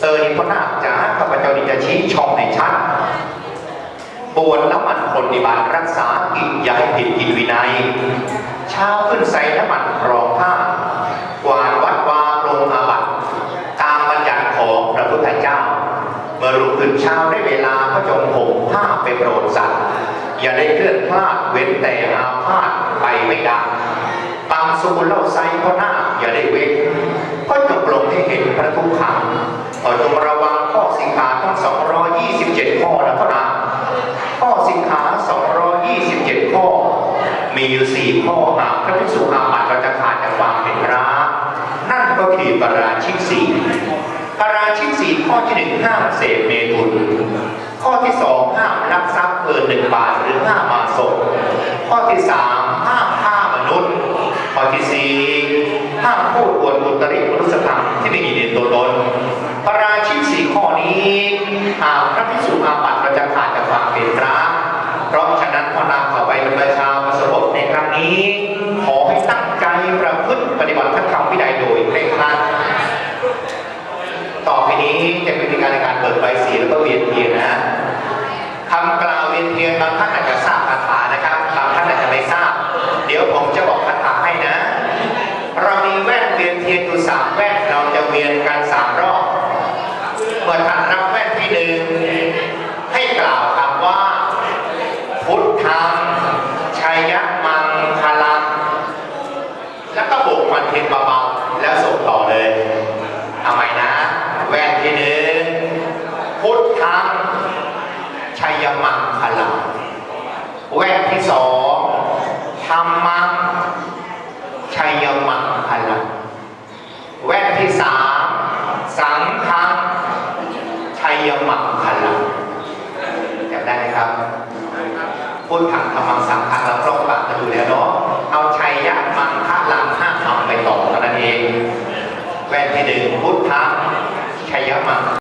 เออนี่พนาจ๋าข้าพเจ้านี่จะชี้ช่องให้ชัดบวชแล้วมันปฏิบัติรักษากิจอย่าให้ผิดกิจวินัยเช้าขึ้นใส่น้ำมันรองผ้ากวาดวัดวาลงอาบัติตามบัญญัติของพระพุทธเจ้า เมื่อรุ่งขึ้นเช้าได้เวลาก็จงห่มผ้าไปโปรดสัตว์อย่าได้เคลื่อนพลาดเว้นแต่อาพาธไปไม่ได้ตามสูเล่าไซพ่อหน้าอย่าได้เว้น เห็นพระทุกขังก็จงระวังข้อสิกขาทั้ง 227 ข้อนะพ่อนาข้อสิกขา 227 ข้อ มีอยู่สี่ข้อหากพระภิกษุอาบัติเราจะขาดจากความเป็นพระนั่นก็คือปราชิกสี่ปราชิกสี่ข้อที่หนึ่งห้ามเสพเมถุน ข้อที่สองห้ามลักทรัพย์เกินหนึ่งบาทหรือห้ามาศข้อที่สามฆ่ามนุษย์ ข้อที่สี่ห้ามพูดอวดอุตริมนุสธรรมที่ไม่มีในตัวตนปาราชิกสี่ข้อนี้หาก พระพิสุอาบัติเราจะขาดจากความเป็นพระเพราะฉะนั้นพอนำเข้าไปเป็นประชาประสบในครั้งนี้ ขอให้ตั้งใจประพฤติปฏิบัติพระธรรมวินัยโดยเคร่งครัดต่อไปนี้จะเป็นการในการเปิดใบสีแล้วก็เวียนเทียนนะคำกล่าวเวียนเทียนบางท่านอาจจะ กล่าวคำว่า พุทธังชัยมังคลังแล้วก็โบกมันเทียนเบาๆแล้วส่งต่อเลยเอาใหม่นะ แว่นที่หนึ่งพุทธังชัยมังคลังแว่นที่สองธรรมังชัยมังคลัง แว่นที่สามสังฆังชัยมังคลังจำได้ไหมครับ พุทธังธรรมังสังฆังเราครอบปากกันอยู่แล้วเนาะเอาชัยยะมังคะลังห้าคำไปต่อเท่านั้นเองแว่นที่หนึ่งพุทธะชัยยะมัง